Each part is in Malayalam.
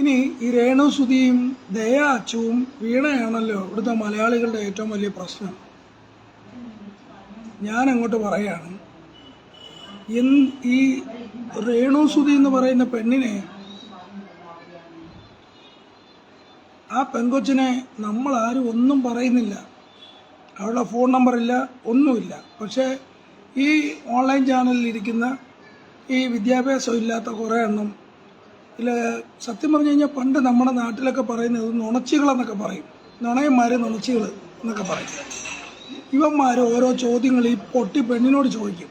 ഇനി ഈ രേണു സുധിയും ദയ അച്ചുവും വീണയാണല്ലോ ഇവിടുത്തെ മലയാളികളുടെ ഏറ്റവും വലിയ പ്രശ്നം. ഞാൻ അങ്ങോട്ട് പറയാണ് ഈ രേണു സുധി എന്ന് പറയുന്ന പെണ്ണിനെ ആ പെങ്കൊച്ചിനെ നമ്മൾ ആരും ഒന്നും പറയുന്നില്ല. അവളുടെ ഫോൺ നമ്പർ ഇല്ല ഒന്നുമില്ല. പക്ഷേ ഈ ഓൺലൈൻ ചാനലിൽ ഇരിക്കുന്ന ഈ വിദ്യാഭ്യാസം ഇല്ലാത്ത കുറേ എണ്ണം ഇതിൽ സത്യം പറഞ്ഞു കഴിഞ്ഞാൽ പണ്ട് നമ്മുടെ നാട്ടിലൊക്കെ പറയുന്നത് നുണച്ചികളെന്നൊക്കെ പറയും. നുണയന്മാർ നുണച്ചികൾ എന്നൊക്കെ പറയും. ഇവന്മാർ ഓരോ ചോദ്യങ്ങൾ ഈ പൊട്ടി പെണ്ണിനോട് ചോദിക്കും.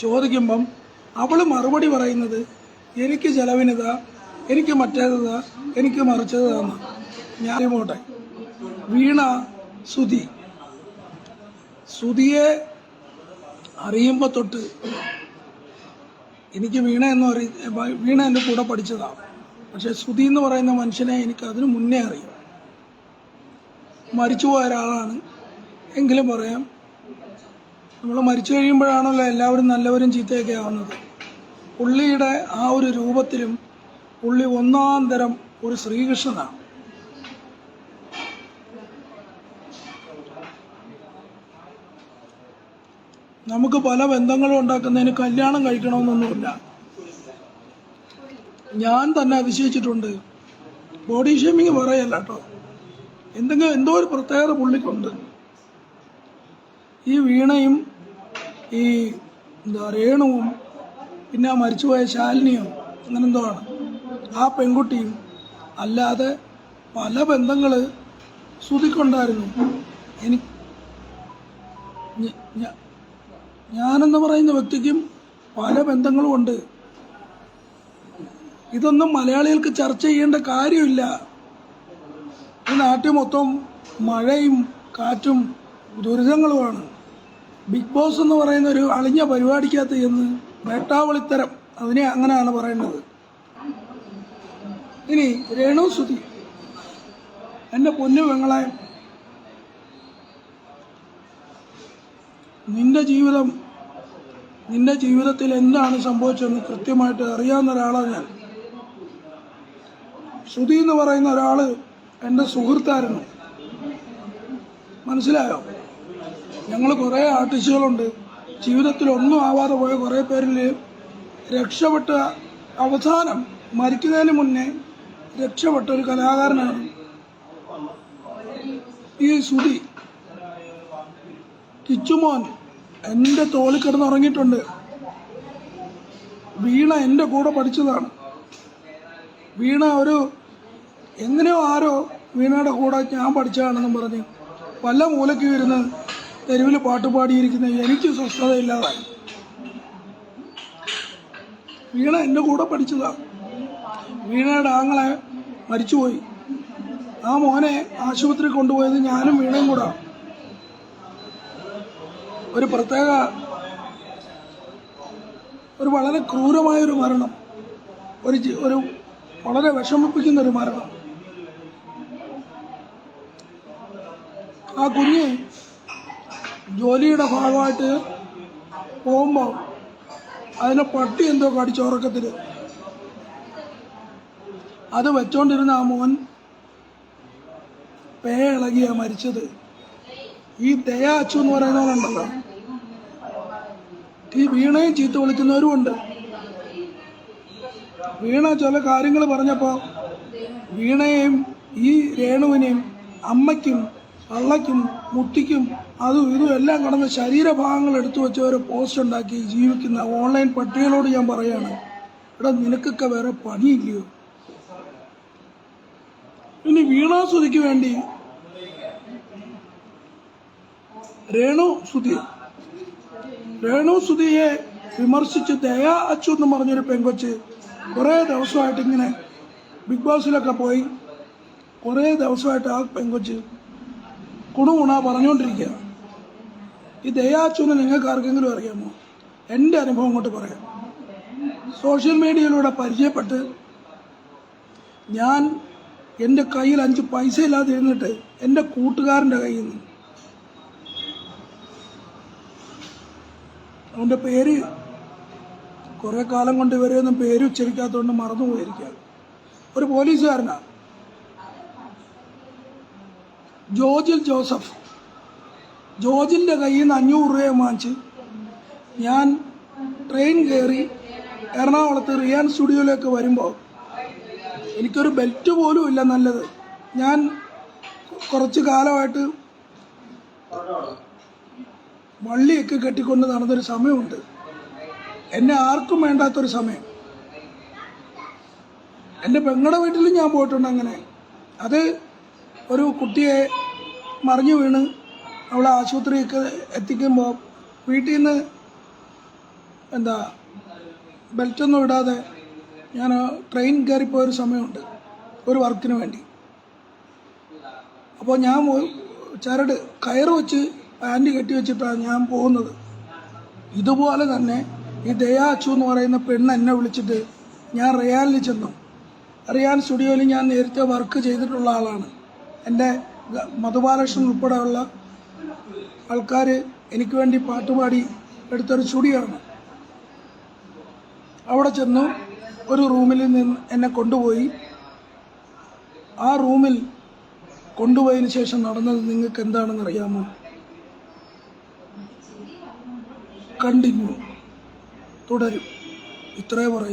ചോദിക്കുമ്പം അവൾ മറുപടി പറയുന്നത് എനിക്ക് ചെലവിനിതാ എനിക്ക് മറ്റേതാ എനിക്ക് മറിച്ചതാന്ന്. ഞാൻ പോട്ടെ. വീണ സുതി സുതിയെ അറിയുമ്പോൾ തൊട്ട് എനിക്ക് വീണ എന്ന് പറ വീണ എന്റെ കൂടെ പഠിച്ചതാണ് പക്ഷെ ശ്രുതി എന്ന് പറയുന്ന മനുഷ്യനെ എനിക്ക് അതിനു മുന്നേ അറിയാം. മരിച്ചുപോയ ഒരാളാണ്. എങ്കിലും പറയാം നമ്മൾ മരിച്ചു കഴിയുമ്പോഴാണല്ലോ എല്ലാവരും നല്ലവരും ചീത്തയൊക്കെ ആവുന്നത്. പുള്ളിയുടെ ആ ഒരു രൂപത്തിലും പുള്ളി ഒന്നാം തരം ഒരു ശ്രീകൃഷ്ണനാണ്. നമുക്ക് പല ബന്ധങ്ങളും ഉണ്ടാക്കുന്നതിന് കല്യാണം കഴിക്കണമെന്നൊന്നുമില്ല. ഞാൻ തന്നെ അതിശയിച്ചിട്ടുണ്ട്. ബോഡി ഷേമിങ് പറയല്ല കേട്ടോ. എന്തെങ്കിലും എന്തോ ഒരു പ്രത്യേകത പുള്ളിക്കുണ്ട്. ഈ വീണയും ഈ എന്താ രേണുവും പിന്നെ ആ മരിച്ചുപോയ ശാലിനിയും അങ്ങനെ എന്തോ ആണ്. ആ പെൺകുട്ടിയും അല്ലാതെ പല ബന്ധങ്ങൾ ശ്രുതിക്കൊണ്ടായിരുന്നു. എനിക്ക് ഞാനെന്ന് പറയുന്ന വ്യക്തിക്കും പല ബന്ധങ്ങളും ഉണ്ട് ഇതൊന്നും മലയാളികൾക്ക് ചർച്ച ചെയ്യേണ്ട കാര്യമില്ല. ഈ നാട്ടിൽ മൊത്തം മഴയും കാറ്റും ദുരിതങ്ങളുമാണ്. ബിഗ് ബോസ് എന്ന് പറയുന്ന ഒരു അളിഞ്ഞ പരിപാടിക്കകത്ത് ചെന്ന് വേട്ടാവളിത്തരം അതിനെ അങ്ങനെയാണ് പറയുന്നത്. ഇനി രേണു സുധി എന്റെ പൊന്നു വെങ്ങളായം നിന്റെ ജീവിതം നിന്റെ ജീവിതത്തിൽ എന്താണ് സംഭവിച്ചതെന്ന് കൃത്യമായിട്ട് അറിയാവുന്ന ഒരാളാണ് ഞാൻ. ശ്രുതി എന്ന് പറയുന്ന ഒരാൾ എന്റെ സുഹൃത്തായിരുന്നു. മനസ്സിലായോ? ഞങ്ങൾ കുറേ ആർട്ടിസ്റ്റുകളുണ്ട്. ജീവിതത്തിൽ ഒന്നും ആവാതെ പോയ കുറേ പേരിൽ രക്ഷപ്പെട്ട അവസാനം മരിക്കുന്നതിന് മുന്നേ രക്ഷപ്പെട്ട ഒരു കലാകാരനാണ് ഈ ശ്രുതി. കിച്ചുമോൻ. എന്റെ തോളിൽ കിടന്ന് ഉറങ്ങിയിട്ടുണ്ട് വീണ എന്റെ കൂടെ പഠിച്ചതാണ്. വീണ ഒരു എങ്ങനെയോ ആരോ വീണയുടെ കൂടെ ഞാൻ പഠിച്ചതാണെന്നും പറഞ്ഞ് പല മൂലയ്ക്ക് ഇരുന്ന് തെരുവിൽ പാട്ട് പാടിയിരിക്കുന്ന എനിക്ക് സ്വസ്ഥതയില്ലാതായി. വീണ എന്റെ കൂടെ പഠിച്ചതാണ്. വീണയുടെ ആങ്ങളെ മരിച്ചുപോയി. ആ മോനെ ആശുപത്രി കൊണ്ടുപോയത് ഞാനും വീണയും കൂടെ. ഒരു പ്രത്യേക ഒരു വളരെ ക്രൂരമായൊരു മരണം. ഒരു ഒരു വളരെ വിഷമിപ്പിക്കുന്ന ഒരു മരണം. ആ കുഞ്ഞ് ജോലിയുടെ ഭാഗമായിട്ട് പോകുമ്പോൾ അതിനെ പട്ടി എന്തോ കടിച്ചുറക്കത്തിൽ അത് വെച്ചോണ്ടിരുന്ന ആ മോൻ പേ ഇളകിയാണ് മരിച്ചത്. ഈ ദയ അച്ചു എന്ന് പറയുന്നവരുണ്ടല്ലോ ഈ വീണയും ചീത്ത വിളിക്കുന്നവരും ഉണ്ട്. വീണ ചില കാര്യങ്ങൾ പറഞ്ഞപ്പോൾ വീണയെയും ഈ രേണുവിനെയും അമ്മയ്ക്കും പള്ളയ്ക്കും മുട്ടിക്കും അതും ഇതും എല്ലാം കടന്ന് ശരീരഭാഗങ്ങൾ എടുത്തു വെച്ച് ഒരു പോസ്റ്റ് ഉണ്ടാക്കി ജീവിക്കുന്ന ഓൺലൈൻ പട്ടികളോട് ഞാൻ പറയാണ് എടാ നിനക്കൊക്കെ വേറെ പണിയില്ലയോ? ഇനി വീണാസുതിക്ക് വേണ്ടി രേണു സുധി. രേണു സുധിയെ വിമർശിച്ച് ദയാ അച്ചു എന്ന് പറഞ്ഞൊരു പെങ്കൊച്ച് കുറേ ദിവസമായിട്ട് ഇങ്ങനെ ബിഗ് ബോസിലൊക്കെ പോയി. കുറേ ദിവസമായിട്ട് ആ പെങ്കൊച്ച് കുണുകുണ പറഞ്ഞുകൊണ്ടിരിക്കുക ഈ ദയാ എന്ന് നിങ്ങൾക്ക് ആർക്കെങ്കിലും അറിയാമോ? എന്റെ അനുഭവം കൊണ്ട് പറയാം. സോഷ്യൽ മീഡിയയിലൂടെ പരിചയപ്പെട്ട് ഞാൻ എന്റെ കയ്യിൽ അഞ്ച് പൈസ ഇല്ലാതെ ഇരുന്നിട്ട് എന്റെ കൂട്ടുകാരന്റെ കയ്യിൽ നിന്ന് അവന്റെ പേര് കുറേ കാലം കൊണ്ട് ഇവരെയൊന്നും പേര് ഉച്ചരിക്കാത്തതുകൊണ്ട് മറന്നുപോയിരിക്കുക ഒരു പോലീസുകാരനാണ് ജോർജിൽ ജോസഫ്. ജോർജിന്റെ കയ്യിൽ നിന്ന് അഞ്ഞൂറ് രൂപ വാങ്ങിച്ച് ഞാൻ ട്രെയിൻ കയറി എറണാകുളത്ത് റിയാൻ സ്റ്റുഡിയോയിലേക്ക് വരുമ്പോൾ എനിക്കൊരു ബെൽറ്റ് പോലും ഇല്ല നല്ലത്. ഞാൻ കുറച്ച് കാലമായിട്ട് വള്ളിയൊക്കെ കെട്ടിക്കൊണ്ട് നടന്നൊരു സമയമുണ്ട്. എന്നെ ആർക്കും വേണ്ടാത്തൊരു സമയം. എന്റെ പെങ്ങളുടെ വീട്ടിൽ ഞാൻ പോയിട്ടുണ്ട് അങ്ങനെ. അത് ഒരു കുട്ടിയെ മറിഞ്ഞു വീണ് അവളെ ആശുപത്രിയൊക്കെ എത്തിക്കുമ്പോൾ വീട്ടിൽ നിന്ന് എന്താ ബെൽറ്റൊന്നും ഇടാതെ ഞാൻ ട്രെയിൻ കയറിപ്പോയൊരു സമയമുണ്ട് ഒരു വർക്കിന് വേണ്ടി. അപ്പോൾ ഞാൻ ചരട് കയറ് വെച്ച് പാന്റ് കെട്ടി വെച്ചിട്ടാണ് ഞാൻ പോകുന്നത്. ഇതുപോലെ തന്നെ ഈ ദയാച്ചു എന്ന് പറയുന്ന പെണ്ണ് എന്നെ വിളിച്ചിട്ട് ഞാൻ റിയാനിൽ ചെന്നു. റിയാൻ സ്റ്റുഡിയോയിൽ ഞാൻ നേരത്തെ വർക്ക് ചെയ്തിട്ടുള്ള ആളാണ്. എന്റെ മധുബാലകൃഷ്ണൻ ഉൾപ്പെടെയുള്ള ആൾക്കാർ എനിക്ക് വേണ്ടി പാട്ടുപാടി എടുത്തൊരു സ്റ്റുഡിയോ ആണ് അവിടെ ചെന്നു ഒരു റൂമിൽ നിന്ന് എന്നെ കൊണ്ടുപോയി. ആ റൂമിൽ കൊണ്ടുപോയതിന് ശേഷം നടന്നത് നിങ്ങൾക്ക് എന്താണെന്ന് അറിയാമോ? കണ്ടിന്യൂ തുടരും. ഇത്രേ പറയും